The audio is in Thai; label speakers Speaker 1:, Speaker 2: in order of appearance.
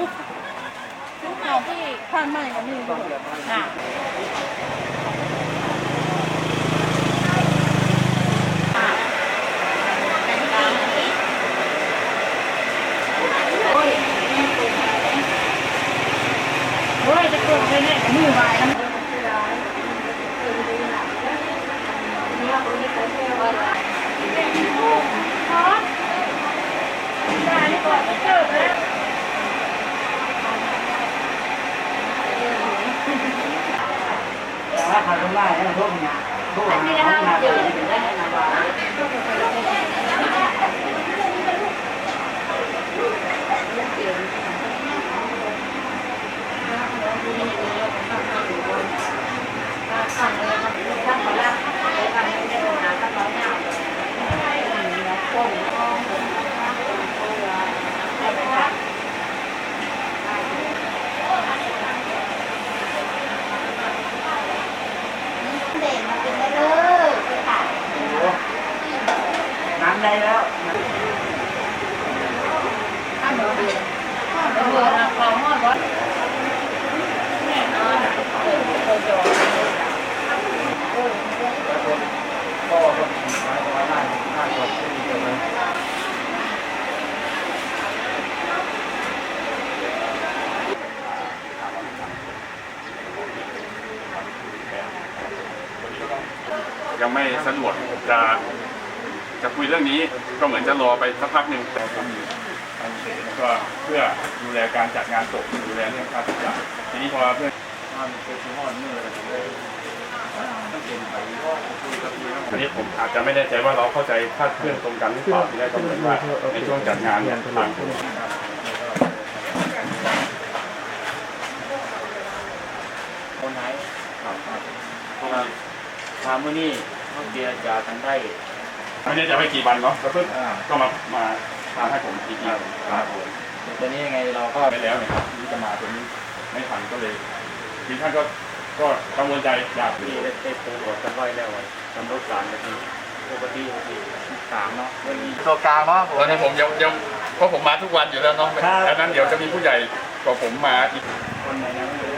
Speaker 1: ทุกใหม่ที่ทานใหม่ก็มีด้วย
Speaker 2: ค่ะโอ้ยจะเกิดเลยเนี่ยมือวายนะได้นี่ก่อนจะเล้ว
Speaker 3: แต่ว่าเขาต้องไล่ให้มันพวกนี้พวกนี้พวกนี้เดี๋ยวจะเป็นได้ให้นำมา
Speaker 4: เด่นมาเป็นได้เลยค่ะ
Speaker 3: น้ำได้แล้ว
Speaker 2: เบื่อนะความหอดวัดแน่นอนเออโคจร
Speaker 3: ก็คนหมายความว่าน่าน่าจะดีกันเลย
Speaker 5: ยังไม่สะดวกจะจะคุยเรื่องนี้ก็เหมือนจะรอไปสักพักหนึ่งแต่ผมอยู่ทางเสแล้วก็เพื่อดูแลการจัดงานศพดูแลเรื่องค่าใช้จ่ายทีนี้พอเพื่อน
Speaker 3: มันเป็นชิ้นห่อเนื้อเลยต้องเป็นไปคุยกับพี่
Speaker 5: อันนี้ผมอาจจะไม่แน่ใจว่าเราเข้าใจคาดเคลื่อนตรงกันหรือเปล่าที่ได้ก็เหมือนว่าในช่วงจัดงานเนี่ยต่างคน
Speaker 3: คนไหน ครับเพราะว่าทางมื้อนี้เขาเจรจากันได้
Speaker 5: ไม่แน่ใจว่ากี่วันเนาะแล้วเพิ่งก็มามาทำให้ผมอีกทีครับผม
Speaker 3: ตอนนี้ยังไงเราก็
Speaker 5: ไปแล้วเนี่ยครับที่จะมาตรงนี้ไม่ทันก็เลยทีท่านก็ก็กังวลใจอยาก
Speaker 3: ที่ได้ได้ปูออกกันไว้แล้วกำหนดการก็คือปกติที่สามเนาะวันนี้ ตัวกลางเนาะ
Speaker 5: ตอนนี้ผมยังยังเพราะผมมาทุกวันอยู่แล้วเนาะ
Speaker 3: ครับ
Speaker 5: ดังนั้นเดี๋ยวจะมีผู้ใหญ่กว่าผมมาอีก
Speaker 3: คนไหนยังไม่รู้